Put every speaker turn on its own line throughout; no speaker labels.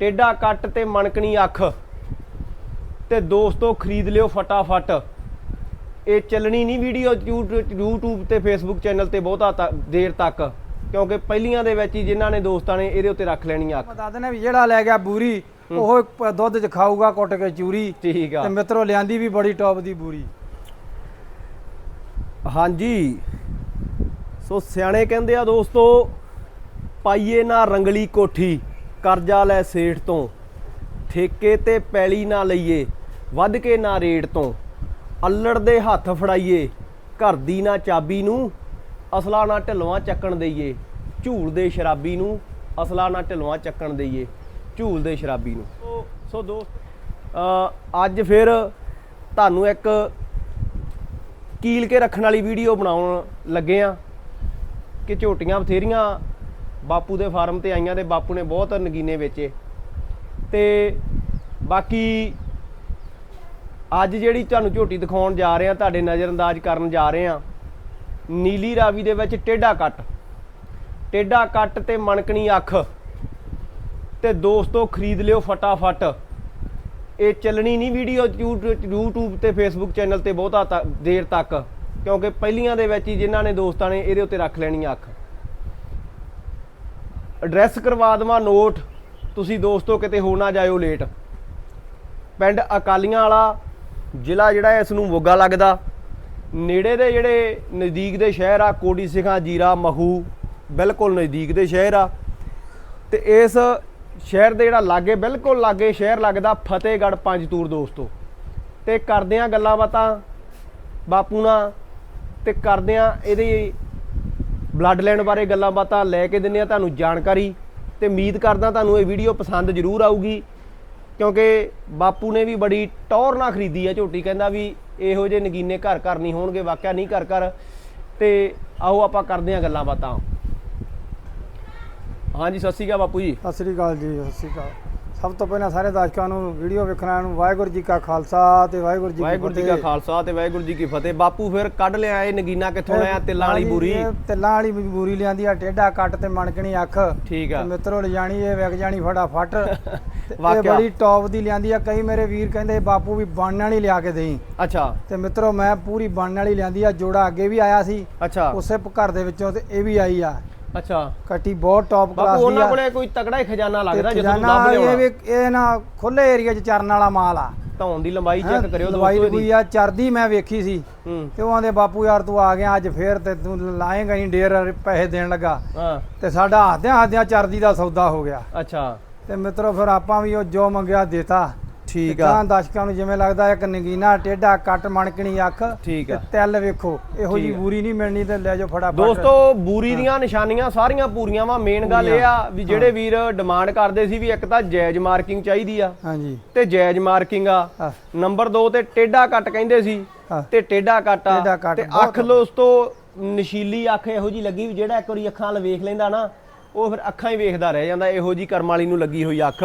ਟੇਡਾ ਕੱਟ ਤੇ ਮਣਕਣੀ ਅੱਖ। ਤੇ ਦੋਸਤੋ ਖਰੀਦ ਲਿਓ ਫਟਾਫਟ। ਇਹ ਚੱਲਣੀ ਨਹੀਂ ਵੀਡੀਓ YouTube ਤੇ Facebook ਚੈਨਲ ਤੇ ਬਹੁਤਾ ਦੇਰ ਤੱਕ। ਕਿਉਂਕਿ ਪਹਿਲੀਆਂ ਦੇ ਵਿੱਚ ਹੀ ਜਿਨ੍ਹਾਂ ਨੇ ਦੋਸਤਾਂ ਨੇ ਇਹਦੇ ਉੱਤੇ ਰੱਖ ਲੈਣੀ ਅੱਖ।
ਬਤਾ ਦਨੇ ਵੀ ਜਿਹੜਾ ਲੈ ਗਿਆ ਬੂਰੀ ਉਹ ਦੁੱਧ ਚ ਖਾਊਗਾ ਕੁੱਟ ਕੇ ਚੂਰੀ।
ਠੀਕ ਆ।
ਤੇ ਮਿੱਤਰੋ ਲਿਆਂਦੀ ਵੀ ਬੜੀ ਟੌਪ ਦੀ ਬੂਰੀ।
ਹਾਂਜੀ। ਸੋ ਸਿਆਣੇ ਕਹਿੰਦੇ ਆ ਦੋਸਤੋ ਪਾਈਏ ਨਾ ਰੰਗਲੀ ਕੋਠੀ। ਕਰਜ਼ਾ ਲੈ ਸੇਠ ਤੋਂ। ਠੇਕੇ ਤੇ ਪੈਲੀ ਨਾ ਲਈਏ ਵੱਧ ਕੇ ਨਾ ਰੇਟ ਤੋਂ। ਅੱਲੜ ਦੇ ਹੱਥ ਫੜਾਈਏ ਘਰ ਦੀ ਨਾ ਚਾਬੀ ਨੂੰ ਅਸਲਾ ਨਾ ਢਿਲਵਾਂ ਚੱਕਣ ਦਈਏ। ਝੂਲ ਦੇ ਸ਼ਰਾਬੀ ਨੂੰ ਅਸਲਾ ਨਾ ਢਿਲਵਾਂ ਚੱਕਣ ਦਈਏ। ਝੂਲ ਦੇ ਸ਼ਰਾਬੀ ਨੂੰ। ਸੋ- ਸੋ ਦੋਸਤ। ਅ, ਅੱਜ ਫਿਰ ਤੁਹਾਨੂੰ ਇੱਕ ਕੀਲ ਕੇ ਰੱਖਣ ਵਾਲੀ ਵੀਡੀਓ ਬਣਾਉਣ ਲੱਗੇ ਆ। ਕਿ ਝੋਟੀਆਂ ਬਥੇਰੀਆਂ ਬਾਪੂ ਦੇ ਫਾਰਮ ਤੇ ਆਈਆਂ ਤੇ ਬਾਪੂ ਨੇ ਬਹੁਤ ਨਗੀਨੇ ਵੇਚੇ। ਤੇ ਬਾਕੀ ਅੱਜ ਜਿਹੜੀ ਤੁਹਾਨੂੰ ਝੋਟੀ ਦਿਖਾਉਣ ਜਾ ਰਹੇ ਆ ਤੁਹਾਡੇ ਨਜ਼ਰਅੰਦਾਜ਼ ਕਰਨ ਜਾ ਰਹੇ ਆ ਨੀਲੀ ਰਾਵੀ ਦੇ ਵਿੱਚ ਟੇਡਾ ਕੱਟ। ਟੇਡਾ ਕੱਟ ਤੇ ਮਣਕਣੀ ਅੱਖ। ਤੇ ਦੋਸਤੋ, ਖਰੀਦ ਲਿਓ ਫਟਾਫਟ। ਇਹ ਚੱਲਣੀ ਨਹੀਂ ਵੀਡੀਓ YouTube ਤੇ Facebook ਚੈਨਲ ਤੇ ਬਹੁਤਾ ਤ- ਦੇਰ ਤੱਕ। ਕਿਉਂਕਿ ਪਹਿਲੀਆਂ ਦੇ ਵਿੱਚ ਹੀ ਜਿਨ੍ਹਾਂ ਨੇ ਦੋਸਤਾਂ ਨੇ, ਇਹਦੇ ਉੱਤੇ ਰੱਖ ਲੈਣੀ ਅੱਖ। ਐਡਰੈਸ ਕਰਵਾ ਦੇਵਾਂ ਨੋਟ ਤੁਸੀਂ ਦੋਸਤੋ, ਕਿਤੇ ਹੋ ਨਾ ਜਾਇਓ ਲੇਟ ਪਿੰਡ ਅਕਾਲੀਆਂ ਵਾਲਾ, ਜ਼ਿਲ੍ਹਾ ਜਿਹੜਾ ਇਸ ਨੂੰ ਮੋਗਾ ਲੱਗਦਾ। ਨੇੜੇ ਦੇ ਜਿਹੜੇ ਨਜ਼ਦੀਕ ਦੇ ਸ਼ਹਿਰ ਆ ਕੋਡੀ ਸਿਖਾ, ਜੀਰਾ, ਮਹੂ, ਬਿਲਕੁਲ ਨਜ਼ਦੀਕ ਦੇ ਸ਼ਹਿਰ ਆ। ਤੇ ਇਸ ਸ਼ਹਿਰ ਦੇ ਜਿਹੜਾ ਲਾਗੇ, ਬਿਲਕੁਲ ਲਾਗੇ ਸ਼ਹਿਰ ਲੱਗਦਾ, ਫਤਿਹਗੜ੍ਹ ਪੰਜਤੂਰ, ਦੋਸਤੋ। ਤੇ ਕਰਦੇ ਆ ਗੱਲਾਂ ਬਾਤਾਂ ਬਾਪੂ ਨਾਲ, ਤੇ ਕਰਦੇ ਆ ਇਹਦੀ ਬਲੱਡ ਲਾਈਨ ਬਾਰੇ ਗੱਲਾਂ ਬਾਤਾਂ ਲੈ ਕੇ ਦਿੰਨੇ ਆ ਤੁਹਾਨੂੰ ਜਾਣਕਾਰੀ ਤੇ ਉਮੀਦ ਕਰਦਾ ਤੁਹਾਨੂੰ ਇਹ ਵੀਡੀਓ ਪਸੰਦ ਜ਼ਰੂਰ ਆਊਗੀ। ਕਿਉਂਕਿ ਬਾਪੂ ਨੇ ਵੀ ਬੜੀ ਟੌਰ ਨਾਲ ਖਰੀਦੀ ਆ ਝੋਟੀ, ਕਹਿੰਦਾ ਵੀ ਇਹੋ ਜਿਹੇ ਨਗੀਨੇ ਘਰ ਘਰ ਨਹੀਂ ਹੋਣਗੇ, ਵਾਕਿਆ ਨਹੀਂ ਘਰ ਘਰ। ਤੇ ਆਓ ਆਪਾਂ ਕਰਦੇ ਆ ਗੱਲਾਂ ਬਾਤਾਂ। ਹਾਂਜੀ, ਸਤਿ ਸ਼੍ਰੀ ਅਕਾਲ ਬਾਪੂ ਜੀ।
ਸਤਿ ਸ੍ਰੀ ਅਕਾਲ ਜੀ, ਸਤਿ ਸ੍ਰੀ ਅਕਾਲ। ਸਭ ਤੋਂ ਪਹਿਲਾਂ ਸਾਰੇ ਦਰਸ਼ਕਾਂ ਨੂੰ ਵੀਡੀਓ ਵੇਖਣਾ ਨੂੰ ਵਾਹਿਗੁਰੂ ਜੀ ਕਾ ਖਾਲਸਾ ਤੇ ਵਾਹਿਗੁਰੂ ਜੀ ਕੀ
ਵਾਹਿਗੁਰੂ ਜੀ ਕਾ। ਖਾਲਸਾ ਤੇ ਵਾਹਿਗੁਰੂ ਜੀ ਕੀ ਫਤਿਹ। ਬਾਪੂ ਫਿਰ ਕੱਢ ਲਿਆ ਇਹ ਨਗੀਨਾ ਕਿੱਥੋਂ ਆਇਆ? ਤਿੱਲਾਂ ਵਾਲੀ ਬੂਰੀ?
ਤਿੱਲਾਂ ਵਾਲੀ ਬੂਰੀ ਲਿਆਂਦੀ ਆ ਟੇਡਾ ਕੱਟ ਤੇ ਮਣਕਣੀ ਅੱਖ।
ਠੀਕ ਆ।
ਮਿੱਤਰੋ ਲਿਜਾਣੀ ਇਹ ਵਿਕ ਜਾਣੀ ਫਟਾਫਟ। ਇਹ
ਵਾਕਿਆ।
ਬੜੀ ਟੌਪ ਦੀ ਲਿਆਂਦੀ ਆ। ਕਈ ਮੇਰੇ ਵੀਰ ਕਹਿੰਦੇ ਬਾਪੂ ਵੀ ਬਣਨ ਵਾਲੀ ਲਿਆ ਕੇ ਦੇਈ।
ਅੱਛਾ।
ਤੇ ਮਿੱਤਰੋ ਮੈਂ ਪੂਰੀ ਬਣਨ ਵਾਲੀ ਲਿਆਂਦੀ ਆ। ਜੋੜਾ ਅੱਗੇ ਵੀ ਆਇਆ ਸੀ।
ਅੱਛਾ।
ਉਸੇ ਘਰ ਦੇ ਵਿੱਚੋਂ ਤੇ ਇਹ ਵੀ ਆਈ ਆ।
ਅੱਛਾ।
ਕੱਟੀ ਬਹੁਤ ਟੌਪ ਕਲਾਸ
ਬਾਪੂ
ਦੀ
ਉਹਨਾਂ
ਆ।
ਕੋਲੇ ਕੋਈ ਤਕੜਾ ਹੀ ਖਜ਼ਾਨਾ ਲੱਗਦਾ ਜਦੋਂ
ਖਜ਼ਾਨਾ
ਲੱਭ
ਇਹ
ਲਿਆਉਣਾ।
ਵੀ ਇਹ ਨਾ ਖੁੱਲੇ ਏਰੀਆ 'ਚ ਚਰਨ ਵਾਲਾ ਮਾਲ ਆ।
ਧੌਣ ਦੀ ਲੰਬਾਈ
ਹੈਂ,
ਚੈੱਕ ਕਰਿਓ
ਦਵਾਈ
ਦੋਸਤੋ ਇਹਦੀ।
ਆ ਚਰਦੀ ਮੈਂ ਵੇਖੀ ਸੀ।
ਹੂੰ।
ਤੇ ਉਹ ਆਂਦੇ ਬਾਪੂ ਯਾਰ ਤੂੰ ਆ ਗਿਆ ਅੱਜ ਫੇਰ ਤੇ ਤੂੰ ਲਾਏਗਾ ਨਹੀਂ ਢੇਰ ਪੈਸੇ ਦੇਣ ਲੱਗਾ।
ਹਾਂ।
ਤੇ ਸਾਡਾ ਹੱਥਿਆਂ ਹੱਥਿਆਂ ਚਰਦੀ ਦਾ ਸੌਦਾ ਹੋ ਗਿਆ।
ਅੱਛਾ।
ਤੇ ਮਿੱਤਰੋ ਫਿਰ ਆਪਾਂ ਵੀ ਉਹ ਜੋ ਮੰਗਿਆ ਦੇਤਾ।
ਠੀਕ
ਤੇ
ਆ।
ਗਾਂ ਦਰਸ਼ਕਾਂ ਨੂੰ ਜਿਵੇਂ ਲੱਗਦਾ ਇੱਕ ਨਗੀਨਾ ਟੇਡਾ ਕੱਟ ਮਣਕਣੀ ਅੱਖ
ਠੀਕ
ਤੇ
ਆ।
ਤਿਲ ਵੇਖੋ ਇਹੋ ਜੀ। ਬੂਰੀ ਨਹੀਂ ਮਿਲਣੀ ਤੇ ਲੈ ਜਾਓ ਫਟਾਫਟ।
ਦੋਸਤੋ ਬੂਰੀ ਦੀਆਂ ਨਿਸ਼ਾਨੀਆਂ ਸਾਰੀਆਂ ਪੂਰੀਆਂ ਵਾ। ਮੇਨ ਗੱਲ ਇਹ ਆ ਵੀ ਜਿਹੜੇ ਵੀਰ ਡਿਮਾਂਡ ਕਰਦੇ ਸੀ ਵੀ ਇੱਕ ਤਾਂ ਜਾਇਜ਼ ਮਾਰਕਿੰਗ ਚਾਹੀਦੀ ਆ
ਹਾਂਜੀ।
ਤੇ ਜਾਇਜ਼ ਮਾਰਕਿੰਗ ਆ। ਨੰਬਰ 2 ਤੇ ਟੇਡਾ ਕੱਟ ਕਹਿੰਦੇ ਸੀ ਤੇ ਟੇਡਾ ਕੱਟ ਆ। ਤੇ ਅੱਖ ਦੋਸਤੋ ਨਸ਼ੀਲੀ ਅੱਖ ਇਹੋ ਜੀ ਲੱਗੀ ਵੀ ਜਿਹੜਾ ਇੱਕ ਵਾਰੀ ਅੱਖਾਂ ਵੱਲ ਵੇਖ ਲੈਂਦਾ ਨਾ ਉਹ ਫਿਰ ਅੱਖਾਂ ਹੀ ਵੇਖਦਾ ਰਹਿ ਜਾਂਦਾ। ਇਹੋ ਜੀ ਕਰਮ ਵਾਲੀ ਨੂੰ ਲੱਗੀ ਹੋਈ ਅੱਖ।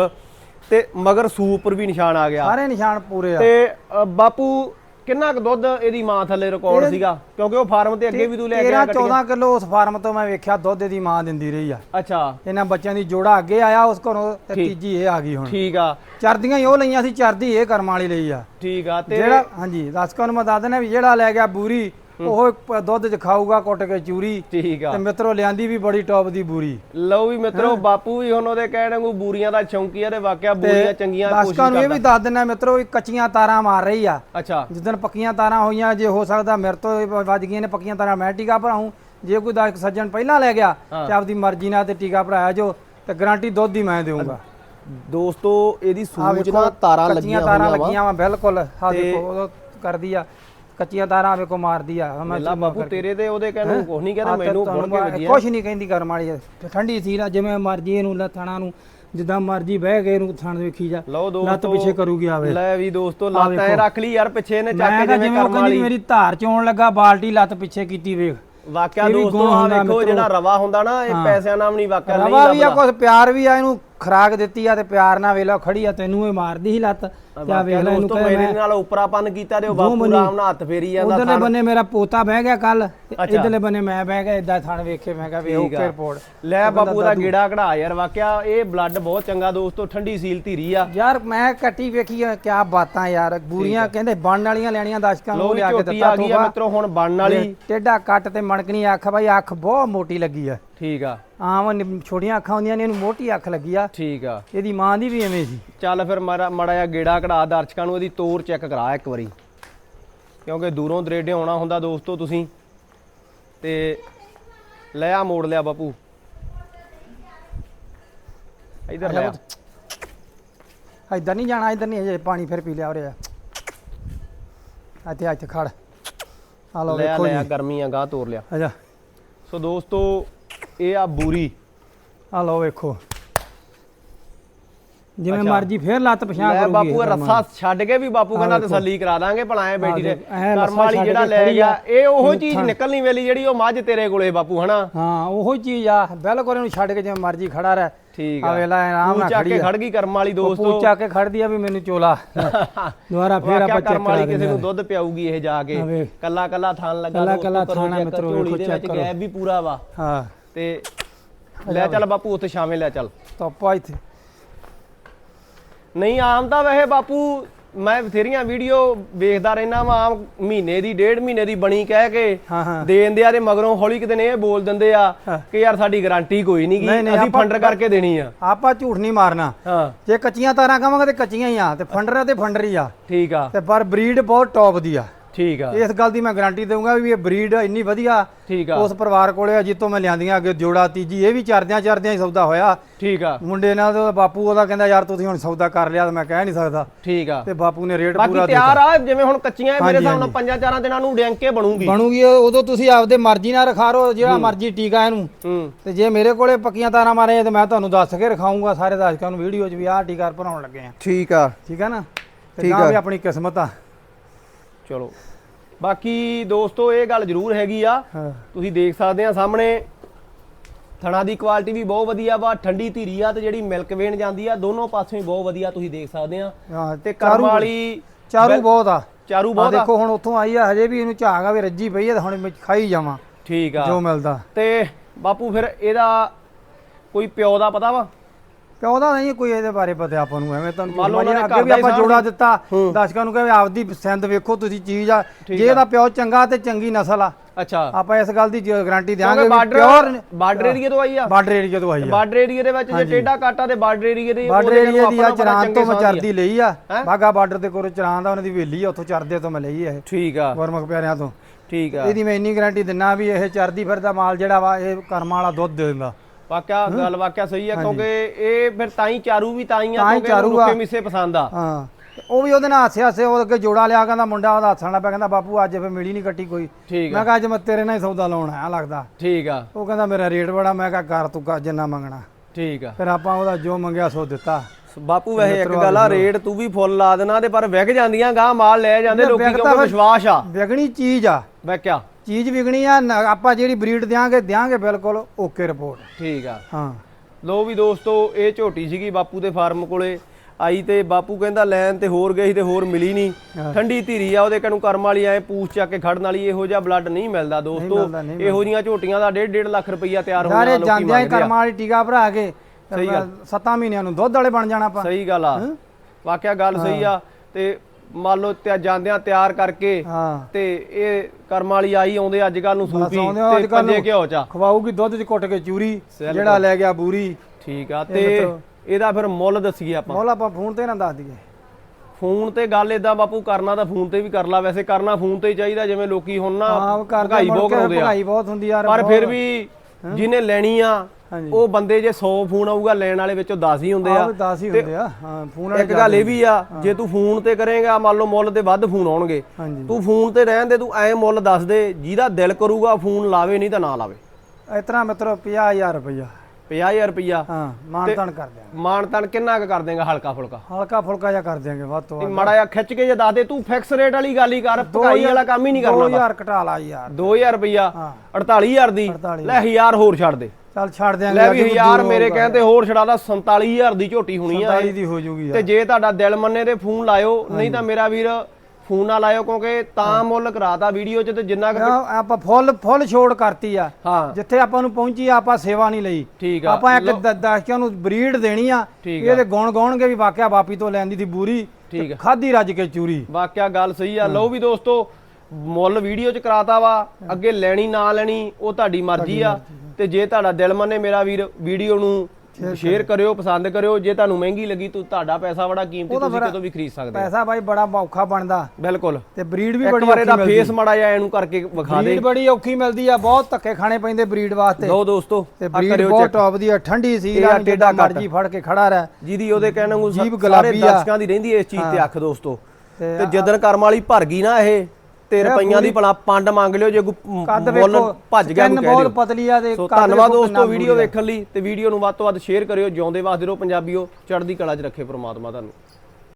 ਤੇ ਮਗਰ ਸੂਪਰ ਵੀ ਨਿਸ਼ਾਨ ਆ ਗਿਆ।
ਸਾਰੇ ਨਿਸ਼ਾਨ ਪੂਰੇ ਆ।
ਤੇ ਅ, ਬਾਪੂ ਕਿੰਨਾ ਕੁ ਦੁੱਧ ਇਹਦੀ ਮਾਂ ਥੱਲੇ ਰਿਕਾਰਡ ਸੀਗਾ? ਕਿਉਂਕਿ ਉਹ ਫਾਰਮ ਤੇ ਅੱਗੇ ਵੀ ਤੂੰ ਲੈ ਕੇ
13
ਆਇਆ ਕੱਟੀਆਂ।
14 ਕਿਲੋ ਉਸ ਫਾਰਮ ਤੋਂ ਮੈਂ ਵੇਖਿਆ ਦੁੱਧ ਦੀ ਮਾਂ ਦਿੰਦੀ ਰਹੀ ਆ।
ਅੱਛਾ।
ਇਹਨਾਂ ਬੱਚਿਆਂ ਦੀ ਜੋੜਾ ਅੱਗੇ ਆਇਆ ਉਸ ਘਰੋਂ ਤੇ। ਤੀਜੀ ਇਹ ਆ ਗਈ ਹੁਣ।
ਠੀਕ ਆ।
ਚਰਦੀਆਂ ਹੀ ਉਹ ਲਈਆਂ ਸੀ ਚਰਦੀ ਇਹ ਕਰਮ ਵਾਲੀ ਲਈ ਆ।
ਠੀਕ ਆ ਤੇ
ਜਿਹੜਾ ਹਾਂਜੀ ਦਰਸ਼ਕਾਂ ਨੂੰ ਮੈਂ ਦੱਸ ਦਿੰਦਾ ਵੀ ਜਿਹੜਾ ਲੈ ਗਿਆ ਬੂਰੀ ਉਹ ਪ- ਦੁੱਧ ਚ ਖਾਊਗਾ ਕੁੱਟ ਕੇ ਚੂਰੀ।
ਠੀਕ ਆ।
ਤੇ ਮਿੱਤਰੋ ਲਿਆਂਦੀ ਵੀ ਬੜੀ ਟੌਪ ਦੀ ਬੂਰੀ।
ਲਓ ਵੀ ਮਿੱਤਰੋ ਬਾਪੂ ਵੀ ਹੁਣ ਉਹਦੇ ਕਹਿਣ ਨੂੰ ਬੂਰੀਆਂ ਦਾ ਸ਼ੌਂਕੀ ਆ ਤੇ ਵਾਕਿਆ ਬੂਰੀਆਂ ਚੰਗੀਆਂ ਕੋਸ਼ਿਸ਼
ਦਰਸ਼ਕਾਂ ਨੂੰ ਇਹ ਵੀ
ਕਰਦਾ।
ਦੱਸ ਦਿੰਦਾ ਮਿੱਤਰੋ ਵੀ ਕੱਚੀਆਂ ਤਾਰਾਂ ਮਾਰ ਰਹੀ ਆ।
ਅੱਛਾ।
ਜਿੱਦਣ ਪੱਕੀਆਂ ਤਾਰਾਂ ਹੋਈਆਂ ਜੇ ਹੋ ਸਕਦਾ ਮੇਰੇ ਤੋਂ ਇਹ ਵੱਜ ਗਈਆਂ ਨੇ ਪੱਕੀਆਂ ਤਾਰਾਂ ਮੈਂ ਟੀਕਾ ਭਰਾਉਂ ਜੇ ਕੋਈ ਦਰਸ਼ਕ ਸੱਜਣ ਪਹਿਲਾਂ ਲੈ ਗਿਆ। ਤੇ ਆਪਦੀ ਮਰਜ਼ੀ ਨਾਲ ਤੇ ਟੀਕਾ ਭਰਾਇਆ ਜੋ ਤੇ ਗਾਰੰਟੀ ਦੁੱਧ ਦੀ ਮੈਂ ਦੇਵਾਂਗਾ
ਦੋਸਤੋ ਇਹਦੀ ਨਾਲ ਤਾਰਾਂ
ਕੱਚੀਆਂ
ਲੱਗੀਆਂ
ਤਾਰਾਂ
ਹੋਈਆਂ ਵਾ।
ਲੱਗੀਆਂ ਵਾ ਬਿਲਕੁਲ। ਆ ਦੇਖੋ ਉਹ ਕਰਦੀ ਆ। ਕੱਚੀਆਂ ਤਾਰਾਂ ਵੇਖੋ ਮਾਰਦੀ ਆ ਮੈਂ
ਪਹਿਲਾਂ ਬਾਪੂ ਤੇਰੇ ਤੇ ਉਹਦੇ ਕਹਿਣ ਨੂੰ ਕੁਝ ਨਹੀਂ ਕਹਿੰਦਾ ਮੈਨੂੰ ਗੁਣ ਕੇ ਵੱਜਿਆ।
ਕੁਛ ਨਹੀਂ ਕਹਿੰਦੀ ਕਰਮ ਵਾਲੀ ਠੰਡੀ ਸੀ ਨਾ ਜਿਵੇਂ ਮਰਜ਼ੀ ਇਹਨੂੰ ਲੱਥਣਾ ਨੂੰ ਜਿੱਦਾਂ ਮਰਜ਼ੀ ਬਹਿ ਗਏ ਇਹਨੂੰ ਥਣ ਵੇਖੀ ਜਾ। ਲੱਤ ਪਿੱਛੇ ਕਰੂਗੀ ਆਵੇ।
ਲੈ ਵੀ ਦੋਸਤੋ ਲੱਤ ਐ। ਰੱਖ ਲਈ ਯਾਰ ਪਿੱਛੇ ਨੇ ਚੱਕ ਕੇ ਜਿਵੇਂ ਕਰਮ
ਕਹਿੰਦੀ
ਵਾਲੀ।
ਮੇਰੀ ਧਾਰ ਚੋਣ ਲੱਗਾ ਬਾਲਟੀ ਲੱਤ ਪਿੱਛੇ ਕੀਤੀ ਵੇਖ।
ਵਾਕਿਆ ਦੋਸਤੋ ਆ ਵੇਖੋ। ਜਿਹੜਾ ਰਵਾ ਹੁੰਦਾ ਨਾ ਇਹ। ਪੈਸਿਆਂ ਨਾਲ ਨਹੀਂ ਵਾਕਿਆ ਨਹੀਂ
ਰਵਾ ਵੀ ਆ। ਕੁਛ ਪਿਆਰ ਵੀ ਆ ਇਹਨੂੰ। ਖਰਾਕ ਦਿੱਤੀ ਆ ਤੇ ਪਿਆਰ ਨਾਲ ਵੇਲਾ ਖੜੀ ਆ ਤੈਨੂੰ ਇਹ ਮਾਰਦੀ ਸੀ ਲੱਤ ਤੇ ਆ ਵੇਖ ਲੈ ਇਹਨੂੰ ਕਹੇ
ਮੇਰੇ ਨਾਲ ਉਪਰਾਪਨ ਕੀਤਾ ਤੇ ਉਹ ਬਾਪੂ। ਰਾਮ ਨਾਲ ਹੱਥ ਫੇਰੀ ਜਾਂਦਾ
ਉਧਰਲੇ। ਬੰਨੇ ਮੇਰਾ ਪੋਤਾ ਬਹਿ ਗਿਆ ਕੱਲ। ਇਧਰਲੇ ਬੰਨੇ ਮੈਂ ਬਹਿ ਗਿਆ ਇਦਾਂ ਥਣ ਵੇਖੇ ਮੈਂ ਕਿਹਾ ਵੇ ਓਕੇ। ਰਿਪੋਰਟ
ਲੈ ਬਾਪੂ ਦਾ ਗੇੜਾ ਕਢਾ ਯਾਰ ਵਾਕਿਆ ਇਹ ਬਲੱਡ ਬਹੁਤ ਚੰਗਾ ਦੋਸਤੋ ਠੰਡੀ ਸੀਲ ਧੀਰੀ ਆ
ਯਾਰ ਮੈਂ ਕੱਟੀ ਵੇਖੀ ਆ ਕਿਆ ਬਾਤਾਂ ਯਾਰ ਬੂਰੀਆਂ ਕਹਿੰਦੇ ਬਣਨ ਵਾਲੀਆਂ ਲੈਣੀਆਂ ਦਸ਼ਕਾਂ ਨੂੰ ਲਿਆ ਕੇ ਦਿੱਤਾ
ਆ ਗਈ ਆ
ਤੋਬਾ।
ਮਿੱਤਰੋ ਹੁਣ ਬਣਨ ਵਾਲੀ
ਟੇਡਾ ਕੱਟ ਤੇ ਮਣਕਣੀ ਅੱਖ ਬਾਈ ਅੱਖ ਬਹੁਤ ਮੋਟੀ ਲੱਗੀ ਆ
ਠੀਕ ਆ।
ਆਮ ਨਿ- ਛੋਟੀਆਂ ਅੱਖਾਂ ਹੁੰਦੀਆਂ ਨੇ ਇਹਨੂੰ ਮੋਟੀ ਅੱਖ ਲੱਗੀ ਆ।
ਠੀਕ ਆ।
ਇਹਦੀ ਮਾਂ ਦੀ ਵੀ ਐਵੇਂ ਸੀ
ਚੱਲ ਫਿਰ ਮਾੜਾ ਮਾੜਾ ਜਿਹਾ ਗੇੜਾ ਕਢਾ ਦਰਸ਼ਕਾਂ ਨੂੰ ਇਹਦੀ ਤੋਰ ਚੈੱਕ ਕਰਾ ਇੱਕ ਵਾਰੀ। ਕਿਉਂਕਿ ਦੂਰੋਂ ਦਰੇਡੇ ਆਉਣਾ ਹੁੰਦਾ ਦੋਸਤੋ ਤੁਸੀਂ। ਤੇ ਲੈ ਆ ਮੋੜ ਲਿਆ ਬਾਪੂ। ਇਧਰ ਲੈ ਆ।
ਇੱਧਰ ਨਹੀਂ ਜਾਣਾ ਇੱਧਰ ਨਹੀਂ ਹਜੇ ਪਾਣੀ ਫਿਰ ਪੀ ਲਿਆ ਉਰੇ ਆ। ਇੱਥੇ ਇੱਥੇ ਖੜ। ਆ ਲਓ
ਲੈ ਆ
ਵੇਖੋ
ਲੈ ਆ
ਜੀ।
ਗਰਮੀ ਆ ਗਾਹ ਤੋਰ ਲਿਆ।
ਅਜਾ
ਸੋ ਦੋਸਤੋ ਇਹ ਆ ਬੂਰੀ।
ਆ ਲਓ ਵੇਖੋ। ਜਿਵੇਂ। ਮਰਜ਼ੀ ਫੇਰ ਲੱਤ ਪਛਾਣ ਕਰੂਗੀ
ਬਾਪੂ ਇਹ ਰੱਸਾ ਛੱਡ ਕੇ ਵੀ ਬਾਪੂ ਕਹਿੰਦਾ। ਤਸੱਲੀ ਕਰਾ ਦਾਂਗੇ ਭਲਾ ਐ ਬੈਠੀ ਦੇ। ਕਰਮ ਵਾਲੀ ਜਿਹੜਾ ਲੈ ਗਿਆ। ਇਹ ਉਹੋ ਚੀਜ਼ ਨਿਕਲਣੀ ਵੇਲੀ ਜਿਹੜੀ ਉਹ ਮੱਝ ਤੇਰੇ ਕੋਲੇ ਬਾਪੂ ਹਨਾ?
ਹਾਂ ਉਹੋ ਚੀਜ਼ ਆ। ਬਿਲਕੁਲ ਇਹਨੂੰ ਛੱਡ ਕੇ ਜਿਵੇਂ ਮਰਜ਼ੀ ਖੜਾ ਰਹਿ।
ਠੀਕ
ਆ। ਵੇਲਾ ਆਰਾਮ ਨਾਲ ਖੜੀ ਆ।
ਖੜ ਗਈ ਕਰਮ ਵਾਲੀ ਦੋਸਤੋ।
ਪੂਛ ਚੱਕ ਕੇ ਖੜਦੀ ਆ ਵੀ ਮੈਨੂੰ ਚੋਲਾ। ਦੁਬਾਰਾ ਫੇਰ ਆਪਾਂ ਚੈੱਕ
ਕਰਮ ਵਾਲੀ ਕਿਸੇ ਨੂੰ ਦੁੱਧ ਪਿਆਊਗੀ ਇਹ ਜਾ ਕੇ। ਕੱਲਾ ਕੱਲਾ ਥਾਨ ਲੱਗਾ
ਕੱਲਾ- ਕੱਲਾ ਥਾਣਾ ਮਿੱਤਰੋ, ਵੇਖੋ ਕਰੋ।
ਗੈਪ ਵੀ ਪੂਰਾ ਵਾ।
ਹਾਂ।
ਤੇ ਲੈ ਚੱਲ ਬਾਪੂ ਉੱਥੇ ਸ਼ਾਮੇ ਲੈ ਚੱਲ।
ਤੋਪਾ ਇੱਥੇ।
ਨਹੀਂ ਆਮ ਤਾਂ ਵੈਸੇ ਬਾਪੂ ਮੈਂ ਬਥੇਰੀਆਂ ਵੀਡੀਓ ਵੇਖਦਾ ਰਹਿਣਾ ਵਾ ਆਮ ਮਹੀਨੇ ਦੀ ਡੇਢ ਮਹੀਨੇ ਦੀ ਬਣੀ ਕਹਿ ਕੇ ਦੇ ਦਿੰਦੇ ਆ ਤੇ ਮਗਰੋਂ ਹੌਲੀ ਕਿਤੇ ਨੇ ਇਹ ਬੋਲ ਦਿੰਦੇ ਆ। ਕਿ ਯਾਰ ਸਾਡੀ ਗਾਰੰਟੀ ਕੋਈ ਨਹੀਂ ਗੀ ਅਸੀਂ ਫੰਡਰ ਕਰਕੇ ਦੇਣੀ ਆ।
ਆਪਾਂ ਝੂਠ ਨਹੀਂ ਮਾਰਨਾ। ਜੇ ਕੱਚੀਆਂ ਤਾਰਾਂ ਕਵਾਂਗੇ ਤੇ ਕੱਚੀਆਂ ਹੀ ਆ ਤੇ ਫੰਡਰ ਆ ਤੇ ਫੰਡਰ ਹੀ ਆ।
ਠੀਕ ਆ।
ਤੇ ਪਰ ਬਰੀਡ ਬਹੁਤ ਟੌਪ ਦੀ ਆ।
ਠੀਕ ਆ।
ਇਸ ਗੱਲ ਦੀ ਮੈਂ ਗਾਰੰਟੀ ਦਊਂਗਾ ਵੀ ਇਹ ਬਰੀਡ ਇੰਨੀ ਵਧੀਆ
ਠੀਕ ਆ।
ਉਸ ਪਰਿਵਾਰ ਕੋਲੇ ਆ ਜਿੱਤੋਂ ਮੈਂ ਲਿਆਂਦੀਆਂ ਅੱਗੇ ਜੋੜਾ ਤੀਜੀ ਇਹ ਵੀ ਚਰਦਿਆਂ ਚਰਦਿਆਂ ਹੀ ਸੌਦਾ ਹੋਇਆ।
ਠੀਕ ਆ।
ਮੁੰਡੇ ਨਾਲ ਤੇ ਬਾਪੂ ਉਹਦਾ ਕਹਿੰਦਾ ਯਾਰ ਤੁਸੀਂ ਹੁਣ ਸੌਦਾ ਕਰ ਲਿਆ ਤਾਂ ਮੈਂ ਕਹਿ ਨਹੀਂ ਸਕਦਾ।
ਠੀਕ ਆ।
ਤੇ ਬਾਪੂ ਨੇ ਰੇਟ
ਬਾਕੀ
ਪੂਰਾ
ਤਿਆਰ ਆ ਜਿਵੇਂ ਹੁਣ ਕੱਚੀਆਂ ਇਹ ਮੇਰੇ ਹਿਸਾਬ ਨਾਲ। ਪੰਜਾਂ ਚਾਰਾਂ ਦਿਨਾਂ ਨੂੰ ਡੈਂਕ ਕੇ ਬਣੂਗੀ
ਬਣੂਗੀ ਉਦੋਂ ਤੁਸੀਂ ਆਪਦੇ ਮਰਜ਼ੀ ਨਾਲ ਰਖਾਰੋ ਜਿਹੜਾ ਮਰਜ਼ੀ ਟੀਕਾ ਇਹਨੂੰ।
ਹੂੰ।
ਤੇ ਜੇ ਮੇਰੇ ਕੋਲੇ ਪੱਕੀਆਂ ਤਾਰਾਂ ਮਾਰੇ ਤੇ ਮੈਂ ਤੁਹਾਨੂੰ ਦੱਸ ਕੇ ਰਖਾਉਂਗਾ ਸਾਰੇ ਦਰਸ਼ਕਾਂ ਨੂੰ ਵੀਡੀਓ 'ਚ ਵੀ ਆਹ ਟੀਕਾ ਭਰਾਉਣ ਲੱਗੇ ਆ।
ਠੀਕ ਆ।
ਠੀਕ ਆ ਨਾ? ਤੇ
ਆ।
ਵੀ ਆਪਣੀ ਕਿਸਮਤ ਆ।
ਚਲੋ। ਬਾਕੀ ਦੋਸਤੋ ਇਹ ਗੱਲ ਜ਼ਰੂਰ ਹੈਗੀ ਆ।
ਹਾਂ।
ਤੁਸੀਂ ਦੇਖ ਸਕਦੇ ਆ ਸਾਹਮਣੇ। ਥਣਾ ਦੀ ਕੁਆਲਿਟੀ ਵੀ ਬਹੁਤ ਵਧੀਆ ਵਾ ਠੰਡੀ ਧੀਰੀ ਆ ਤੇ ਜਿਹੜੀ ਮਿਲਕ ਵੇਣ ਜਾਂਦੀ ਆ ਦੋਨੋਂ ਪਾਸਿਓਂ ਹੀ ਬਹੁਤ ਵਧੀਆ ਤੁਸੀਂ ਦੇਖ ਸਕਦੇ ਆ।
ਹਾਂ,
ਤੇ ਕਰਮ
ਚਾਰੂ-
ਵਾਲੀ
ਚਾਰੂ
ਬਿਲ-
ਬਹੁਤ ਆ।
ਚਾਰੂ
ਆ
ਬਹੁਤ ਆ।
ਦੇਖੋ ਹੁਣ ਉੱਥੋਂ ਆਈ ਆ ਹਜੇ ਵੀ ਇਹਨੂੰ ਝਾਗ ਆ ਵੀ ਰੱਜੀ ਪਈ ਆ ਤੇ ਹੁਣ ਮੈਂ ਖਾਈ ਜਾਵਾਂ।
ਠੀਕ ਆ।
ਜੋ ਮਿਲਦਾ।
ਤੇ ਬਾਪੂ ਫਿਰ ਇਹਦਾ ਕੋਈ ਪਿਓ ਦਾ ਪਤਾ ਵਾ?
ਕਿਉਂ ਦਾ ਨਹੀਂ ਕੋਈ ਇਹਦੇ ਬਾਰੇ ਪਤਾ ਆਪਾਂ ਨੂੰ ਐਵੇਂ ਤੁਹਾਨੂੰ
ਮੰਨ ਲਓ ਉਹਨਾਂ ਦੇ
ਅੱਗੇ ਵੀ ਆਪਾਂ ਜੋੜਾ ਦਿੱਤਾ। ਦਰਸ਼ਕਾਂ ਨੂੰ ਕਹੇ ਆਪਦੀ ਪਸੰਦ ਵੇਖੋ ਤੁਸੀਂ ਚੀਜ਼ ਆ ਜੇ। ਇਹਦਾ ਪਿਓ ਚੰਗਾ ਤੇ ਚੰਗੀ ਨਸਲ ਆ।
ਅੱਛਾ।
ਆਪਾਂ ਇਸ ਗੱਲ ਦੀ ਗਾਰੰਟੀ ਵੀ ਪਿਓਰ
ਬਾਰਡਰ ਏਰੀਆ ਤੋਂ ਆਈ ਆ।
ਬਾਰਡਰ ਏਰੀਆ ਤੋਂ ਆਈ ਆ।
ਬਾਰਡਰ ਏਰੀਆ ਦੇ ਵਿੱਚ ਜੇ ਟੇਡਾ ਕਾਟਾ ਤੇ ਬਾਰਡਰ ਏਰੀਆ ਦੇ
ਬਾਰਡਰ
ਉਹਦੇ
ਏਰੀਆ
ਨੂੰ
ਦੀ ਆ
ਆਪਾਂ ਨੂੰ ਪਤਾ
ਚਰਾਂ ਤੋਂ
ਚੰਗੇ
ਮੈਂ
ਸਾਂਝੀ ਆ।
ਚਰਦੀ ਲਈ ਆ? ਬਾਗਾ ਬਾਰਡਰ ਦੇ ਕੋਲ ਚਰਾਂ ਦਾ ਉਹਨਾਂ ਦੀ ਹਵੇਲੀ ਆ ਉੱਥੋਂ ਚਰਦੇ ਤੋਂ ਮੈਂ ਲਈ ਆ ਇਹ।
ਠੀਕ ਆ।
ਗੁਰਮੁਖ ਪਿਆਰਿਆਂ ਤੋਂ।
ਠੀਕ ਆ।
ਇਹਦੀ ਮੈਂ ਇੰਨੀ ਗਾਰੰਟੀ ਦਿੰਨਾ ਵੀ ਇਹ ਚਰਦੀ ਫਿਰਦਾ ਮਾਲ ਜਿਹੜਾ ਵਾ ਇਹ ਕਰਮਾਂ ਵਾਲਾ ਦੁੱਧ ਦੇ ਦਿੰਦਾ।
ਵਾਕਿਆ ਗੱਲ ਵਾਕਿਆ ਸਹੀ ਆ ਕਿਉਂਕਿ ਇਹ ਫਿਰ ਤਾਂ ਹੀ ਚਾਰੂ ਵੀ ਤਾਂ ਹੀ ਆ
ਹੀ
ਕਿਉਂਕਿ। ਰੁੱਖੇ ਮਿੱਸੇ ਪਸੰਦ ਆ।
ਹਾਂ। ਉਹ ਵੀ ਉਹਦੇ ਨਾਲ ਹਾਸੇ ਹਾਸੇ ਉਹ ਅੱਗੇ ਜੋੜਾ ਲਿਆ ਕਹਿੰਦਾ ਮੁੰਡਾ ਉਹਦਾ ਹੱਸਣ ਲੱਗ ਪਿਆ ਕਹਿੰਦਾ ਬਾਪੂ ਅੱਜ ਫੇ ਮਿਲੀ ਨਹੀਂ ਕੱਟੀ ਕੋਈ। ਮੈਂ ਕਿਹਾ ਅੱਜ ਮੈਂ ਤੇਰੇ ਨਾਲ ਹੀ ਸੌਦਾ ਲਾਉਣ ਆਇਆ ਲੱਗਦਾ।
ਠੀਕ ਆ।
ਉਹ ਕਹਿੰਦਾ ਮੇਰਾ ਰੇਟ ਬੜਾ ਮੈਂ ਕਿਹਾ ਕਰ ਤੂੰ ਕਰ ਜਿੰਨਾ ਮੰਗਣਾ।
ਠੀਕ ਆ।
ਫਿਰ ਆਪਾਂ ਉਹਦਾ ਜੋ ਮੰਗਿਆ ਸੋ ਦਿੱਤਾ।
ਬਾਪੂ ਵੈਸੇ ਇੱਕ ਗੱਲ ਆ ਰੇਟ ਤੂੰ ਵੀ ਫੁੱਲ ਲਾ ਦੇਣਾ ਤੇ ਪਰ ਵਿਕ ਜਾਂਦੀਆਂ ਗਾਂ ਮਾਲ ਲੈ ਜਾਂਦੇ ਲੋਕੀ ਕਿਉਂਕਿ ਵਿਸ਼ਵਾਸ ਆ।
ਵਿਗਣੀ ਚੀਜ਼ ਆ।
ਵਿਕਿਆ।
ਚੀਜ਼ ਵਿਗਣੀ ਆ ਨਾ- ਆਪਾਂ ਜਿਹੜੀ ਬਰੀਡ ਦਿਆਂਗੇ ਦਿਆਂਗੇ ਬਿਲਕੁਲ ਓਕੇ ਰਿਪੋਰਟ।
ਠੀਕ ਆ।
ਹਾਂ।
ਲੋ ਵੀ ਦੋਸਤੋ ਇਹ ਝੋਟੀ ਸੀਗੀ ਬਾਪੂ ਦੇ ਫਾਰਮ ਕੋਲੇ। ਆਈ ਤੇ ਬਾਪੂ ਕਹਿੰਦਾ ਲੈਣ ਤੇ ਹੋਰ ਗਈ ਤੇ ਹੋਰ ਮਿਲੀ ਨਹੀਂ
ਹਾਂ।
ਠੰਡੀ ਧੀਰੀ ਆ ਉਹਦੇ ਕਨੂੰ ਕਰਮ ਵਾਲੀ ਐ ਪੂਛ ਚੱਕ ਕੇ ਖੜਨ ਵਾਲੀ ਇਹੋ ਜਿਹਾ ਬਲੱਡ ਨਹੀਂ ਮਿਲਦਾ ਦੋਸਤੋ।
ਨਹੀਂ
ਇਹੋ ਜੀਆਂ ਝੋਟੀਆਂ ਦਾ 1.5 1.5 ਲੱਖ ਰੁਪਈਆ ਤਿਆਰ ਹੋਣ
ਸਾਰੇ
ਲੋਕੀ
ਜਾਂਦਿਆਂ ਹੀ
ਮੰਗਦੇ ਆ।
ਕਰਮਾਂ ਵਾਲੀ ਟੀਕਾ ਭਰਾ ਕੇ
ਸਹੀ ਗੱਲ।
7 ਮਹੀਨਿਆਂ ਨੂੰ ਦੁੱਧ ਵਾਲੇ ਬਣ ਜਾਣਾ ਆਪਾਂ।
ਸਹੀ ਗੱਲ ਆ। ਵਾਕਿਆ ਗੱਲ ਸਹੀ ਆ ਤੇ ਮੰਨ ਲਓ ਤੇ ਜਾਂਦਿਆਂ ਤਿਆਰ ਕਰਕੇ
ਹਾਂ।
ਤੇ ਇਹ ਕਰਮ ਵਾਲੀ ਆਈ ਆਉਂਦੇ ਅੱਜ ਕੱਲ ਨੂੰ
ਆ,
ਤੇ ਪੰਜੇ। ਘਿਓ ਚਾ।
ਖਵਾਊਗੀ ਦੁੱਧ 'ਚ ਕੁੱਟ ਕੇ ਚੂਰੀ ਜਿਹੜਾ ਲੈ ਗਿਆ ਬੂਰੀ।
ਠੀਕ ਆ ਤੇ। ਇਹਦਾ ਫਿਰ ਮੁੱਲ ਦੱਸੀਏ ਆਪਾਂ।
ਮੋਲ ਆਪਾਂ ਫੋਨ ਤੇ ਨਾ ਦੱਸ ਦਈਏ।
ਫੋਨ ਤੇ ਗੱਲ ਇਦਾਂ ਬਾਪੂ ਕਰਨਾ ਤਾਂ ਫੋਨ ਤੇ ਵੀ ਕਰ ਲਾ। ਵੈਸੇ ਕਰਨਾ ਫੋਨ ਤੇ ਹੀ ਚਾਹੀਦਾ ਜਿਵੇਂ ਲੋਕੀ ਹੁਣ ਨਾ ਭਗਾਈ ਬਹੁਤ ਆ।
ਹੁੰਦੀ ਯਾਰ
ਪਰ। ਫਿਰ ਵੀ ਜਿਹਨੇ ਲੈਣੀ ਆ ਉਹ ਬੰਦੇ ਜੇ 100 ਫੋਨ ਆਊਗਾ ਲੈਣ ਵਾਲੇ ਵਿੱਚੋਂ 10 ਹੀ ਹੁੰਦੇ
ਆਹ
ਆ
ਵੀ 10 ਹੀ ਹੁੰਦੇ ਆ। ਹਾਂ ਫੋਨ ਵਾਲੇ
ਇੱਕ ਗੱਲ ਇਹ ਵੀ ਆ ਜੇ ਤੂੰ ਫੋਨ ਤੇ ਕਰੇਗਾ ਮੰਨ ਲਓ ਮੁੱਲ ਤੇ ਵੱਧ ਫੋਨ ਆਉਣਗੇ ਤੂੰ ਫੋਨ ਤੇ ਰਹਿਣ ਦੇ ਤੂੰ ਐ ਮੁੱਲ ਦੱਸ ਦੇ ਜਿਹਦਾ ਦਿਲ ਕਰੂਗਾ ਫੋਨ ਲਾਵੇ ਨਹੀਂ ਤਾਂ ਨਾ ਲਾਵੇ।
ਤਰ੍ਹਾਂ ਮਿੱਤਰੋ 50000 ਰੁਪਇਆ
50000 ਰੁਪਈਆ।
ਹਾਂ ਮਾਨ ਤਾਨ ਕਰ ਦਿਆਂਗੇ।
ਮਾਨ ਤਨ ਕਿੰਨਾ ਕੁ ਕਰ ਦੇਗਾ ਹਲਕਾ ਫੁਲਕਾ
ਹਲਕਾ ਫੁਲਕਾ ਜਿਹਾ ਕਰ ਦਿਆਂਗੇ ਵੱਧ ਤੋਂ ਵੱਧ।
ਮਾੜਾ ਜਿਹਾ ਖਿੱਚ ਕੇ ਜੇ ਦੱਸ ਦੇ ਤੂੰ ਫਿਕਸ ਰੇਟ ਵਾਲੀ ਗੱਲ ਹੀ ਕਰ ਭਗਾਈ ਵਾਲਾ ਕੰਮ ਹੀ ਨਹੀਂ ਕਰਨਾ
2000 ਘਟਾ ਲਾ ਯਾਰ
2000 ਰੁਪਈਆ
ਹਾਂ।
48000 ਦੀ
48
ਲੈ 1000 ਹੋਰ ਛੱਡ ਦੇ।
ਚੱਲ ਛੱਡ ਦਿਆਂਗੇ
ਲੈ ਵੀ
ਦੂਰ
ਮੇਰੇ। ਕਹਿੰਦੇ ਹੋਰ ਛੜਾ ਦਾ 47000 ਦੀ ਝੋਟੀ ਹੋਣੀ ਆ
47
ਇਹ।
ਦੀ ਹੋ ਜੂਗੀ
ਤੇ ਜੇ ਤੁਹਾਡਾ ਦਿਲ ਮੰਨੇ ਤੇ ਫੋਨ ਲਾਇਓ ਨਹੀਂ ਤਾਂ ਮੇਰਾ ਵੀਰ ਫੋਨ ਨਾ ਲਾਇਓ ਕਿਉਂਕਿ ਤਾਂ ਮੁੱਲ ਕਰਾਤਾ ਵੀਡੀਓ 'ਚ ਤੇ ਜਿੰਨਾ ਕੁ
ਆਪਾਂ ਫੁੱਲ ਫੁੱਲ ਛੋੜ ਕਰਤੀ ਆ। ਜਿੱਥੇ ਆਪਾਂ ਨੂੰ ਪਹੁੰਚੀ ਆ, ਆਪਾਂ ਸੇਵਾ ਨਹੀਂ ਲਈ।
ਠੀਕ ਆ।
ਆਪਾਂ ਇੱਕ ਦੱਸ ਕੇ ਉਹਨੂੰ ਬਰੀਡ ਦੇਣੀ ਆ। ਇਹਦੇ ਗੁਣ ਗਾਉਣਗੇ ਵੀ ਵਾਕਿਆ ਬਾਪੀ ਤੋਂ ਲੈਂਦੀ ਸੀ ਬੂਰੀ
ਠੀਕ
ਖਾਦੀ ਰੱਜ ਕੇ ਚੂਰੀ।
ਵਾਕਿਆ ਗੱਲ ਸਹੀ ਆ। ਲਓ ਵੀ ਦੋਸਤੋ ਮੁੱਲ ਵੀਡੀਓ 'ਚ ਕਰਾਤਾ ਵਾ ਅੱਗੇ ਲੈਣੀ ਨਾ ਲੈਣੀ ਉਹ ਤੁਹਾਡੀ ਮਰਜ਼ੀ ਆ। ਤੇ ਜੇ ਤੁਹਾਡਾ ਦਿਲ ਮੰਨੇ ਮੇਰਾ ਵੀਰ ਵੀਡੀਓ ਨੂੰ ਸ਼ੇਅਰ ਕਰਿਓ ਪਸੰਦ ਕਰਿਓ ਜੇ ਤੁਹਾਨੂੰ ਮਹਿੰਗੀ ਲੱਗੀ ਤਾਂ ਤੁਹਾਡਾ ਪੈਸਾ ਬੜਾ ਕੀਮਤੀ ਤੁਸੀਂ ਕਿਤੋਂ ਵੀ ਖਰੀਦ ਸਕਦੇ
ਪੈਸਾ ਬਾਈ ਬੜਾ ਔਖਾ ਬਣਦਾ।
ਬਿਲਕੁਲ।
ਤੇ ਬਰੀਡ ਵੀ ਬੜੀ
ਵਾਰ ਇਹਦਾ
ਔਖੀ
ਫੇਸ ਮੜਾ ਜਾ ਇਹਨੂੰ ਕਰਕੇ ਵਿਖਾ ਦੇ।
ਬਰੀਡ ਬੜੀ ਔਖੀ ਮਿਲਦੀ ਆ ਬਹੁਤ ਧੱਕੇ ਖਾਣੇ ਪੈਂਦੇ ਬਰੀਡ ਵਾਸਤੇ।
ਲਓ ਦੋਸਤੋ
ਤੇ ਬਰੀਡ ਬਹੁਤ। ਟੌਪ ਦੀ ਆ ਠੰਡੀ ਸੀ ਜਿੱਦਾਂ
ਕੱਟ।
ਮਰਜ਼ੀ ਫੜ ਕੇ ਖੜਾ ਰਹਿ।
ਜਿਹਦੀ ਉਹਦੇ ਕਹਿਣ ਨੂੰ ਸਾਰੇ। ਦਰਸ਼ਕਾਂ ਦੀ ਰਹਿੰਦੀ ਇਸ ਚੀਜ਼ ਤੇ ਅੱਖ ਦੋਸਤੋ।
ਤੇ
ਜਦਨ ਕਰਮ ਵਾਲੀ ਭਰ ਗਈ ਨਾ ਇਹ। ਤੇ ਰੁਪਈਆਂ ਦੀ ਭਲਾ ਪੰਡ ਮੰਗ ਲਿਓ ਜੇ ਕੋਈ ਮੁੱਲ ਭੱਜ ਗਿਆ ਨੂੰ ਕਹਿ
ਬਹੁਤ ਪਤਲੀ ਆ ਤੇ
ਸੋ ਧੰਨਵਾਦ ਦੋਸਤੋ ਵੀਡੀਓ। ਵੇਖਣ ਲਈ ਤੇ ਵੀਡੀਓ ਨੂੰ ਵੱਧ ਤੋਂ ਵੱਧ ਸ਼ੇਅਰ ਕਰਿਓ ਜਿਉਂਦੇ ਵਾਸਦੇ ਰਹੋ ਪੰਜਾਬੀਓ ਚੜ੍ਹਦੀ ਕਲਾ 'ਚ ਰੱਖੇ ਪ੍ਰਮਾਤਮਾ ਤੁਹਾਨੂੰ